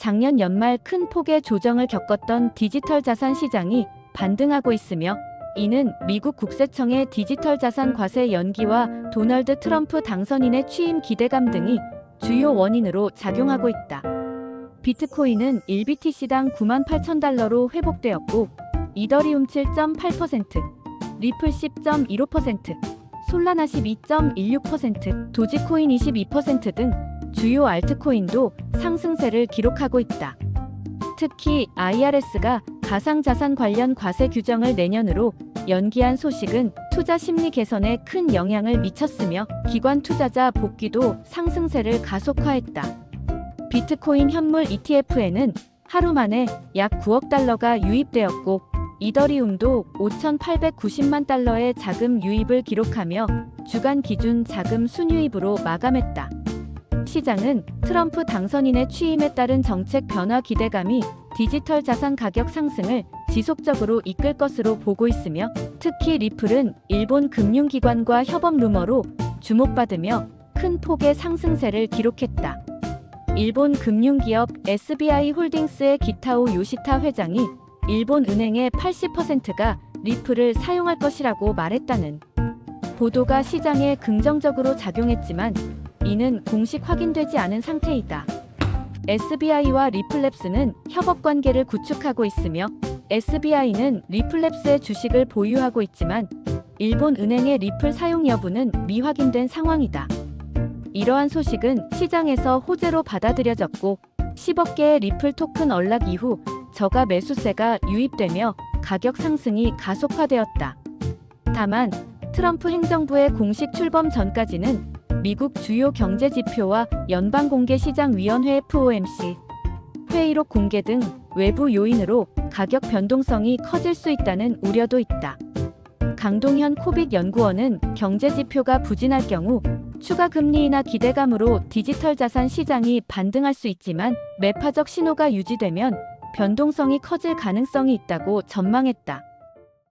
작년 연말 큰 폭의 조정을 겪었던 디지털 자산 시장이 반등하고 있으며 이는 미국 국세청의 디지털 자산 과세 연기와 도널드 트럼프 당선인의 취임 기대감 등이 주요 원인으로 작용하고 있다. 비트코인은 1BTC당 9만 8천 달러로 회복되었고 이더리움 7.8%, 리플 10.15%, 솔라나 12.16%, 도지코인 22%등 주요 알트코인도 상승세를 기록하고 있다. 특히 IRS가 가상자산 관련 과세 규정을 내년으로 연기한 소식은 투자 심리 개선에 큰 영향을 미쳤으며 기관 투자자 복귀도 상승세를 가속화했다. 비트코인 현물 ETF에는 하루 만에 약 9억 달러가 유입되었고 이더리움도 5,890만 달러의 자금 유입을 기록하며 주간 기준 자금 순유입으로 마감했다. 시장은 트럼프 당선인의 취임에 따른 정책 변화 기대감이 디지털 자산 가격 상승을 지속적으로 이끌 것으로 보고 있으며 특히 리플은 일본 금융기관과 협업 루머로 주목받으며 큰 폭의 상승세를 기록했다. 일본 금융기업 SBI 홀딩스의 기타오 요시타 회장이 일본 은행의 80%가 리플을 사용할 것이라고 말했다는 보도가 시장에 긍정적으로 작용했지만 이는 공식 확인되지 않은 상태이다. SBI와 리플랩스는 협업 관계를 구축하고 있으며 SBI는 리플랩스의 주식을 보유하고 있지만 일본 은행의 리플 사용 여부는 미확인된 상황이다. 이러한 소식은 시장에서 호재로 받아들여졌고 10억 개의 리플 토큰 언락 이후 저가 매수세가 유입되며 가격 상승이 가속화되었다. 다만 트럼프 행정부의 공식 출범 전까지는 미국 주요 경제 지표와 연방공개시장위원회 FOMC 회의록 공개 등 외부 요인으로 가격 변동성이 커질 수 있다는 우려도 있다. 강동현 코빅 연구원은 경제 지표가 부진할 경우 추가 금리나 기대감으로 디지털 자산 시장이 반등할 수 있지만 매파적 신호가 유지되면 변동성이 커질 가능성이 있다고 전망했다.